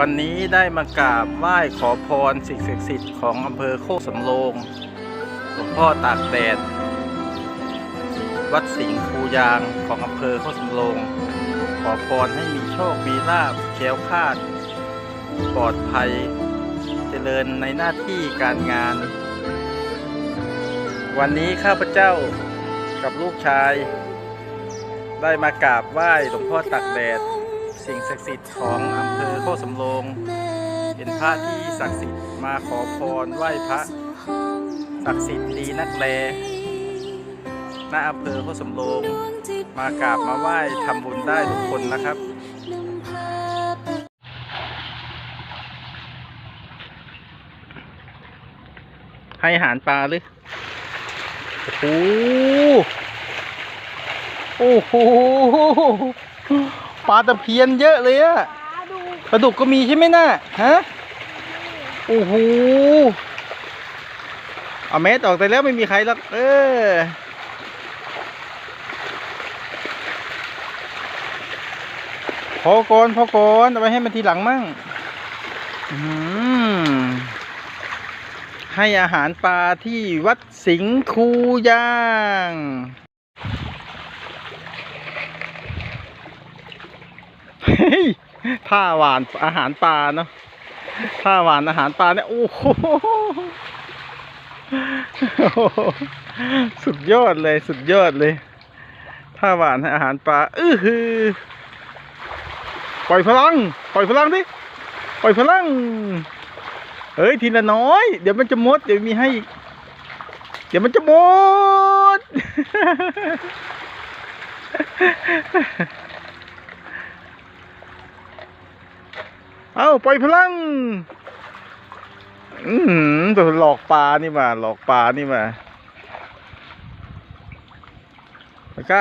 วันนี้ได้มากราบไหว้ขอพรสิ่งศักดิ์สิทธิ์ของอำเภอโคกสำโรงหลวงพ่อตากแดด วัดสิงห์คูยางของอำเภอโคกสำโรง ขอพรให้มีโชค มีลาภแคล้วคลาด ปลอดภัย เจริญในหน้าที่การงาน วันนี้ข้าพเจ้ากับลูกชาย ได้มากราบไหว้หลวงพ่อตากแดด สิ่งศักดิ์สิทธิ์ของอำเภอโคกสำโรงเป็นพระที่ศักดิ์สิทธิ์มาขอพรไหว้พระศักดิ์สิทธิ์ดีนักแลหน้าอำเภอโคกสำโรงมากราบมาไหว้ทำบุญได้ทุกคนนะครับให้อาหารปลาหรือ โอ้โห โอ้โห ปลาตะเพียนเยอะเลยอะปลาดุกก็มีใช่ไหมน่ะฮะโอ้โหเอาเม็ดออกไปแล้วไม่มีใครหรอกเออพอก่อนพอก่อนเอาไว้ให้มันทีหลังมั่งอืมให้อาหารปลาที่วัดสิงห์คูยาง เฮ้ย ท่าหวานอาหารปลาเนาะท่าหวานอาหารปลาเนี่ยโอ้โหสุดยอดเลยสุดยอดเลยท่าหวานอาหารปลาอื้อหือปล่อยพลัง ปล่อยพลังดิปล่อยพลังเฮ้ยทีละน้อย เดี๋ยวมันจะหมดเดี๋ยวมีให้อีกเดี๋ยวมันจะหมด เอาปล่อยพลัง อืมตัวหลอกปลานี่มา หลอกปลานี่มาแล้วก็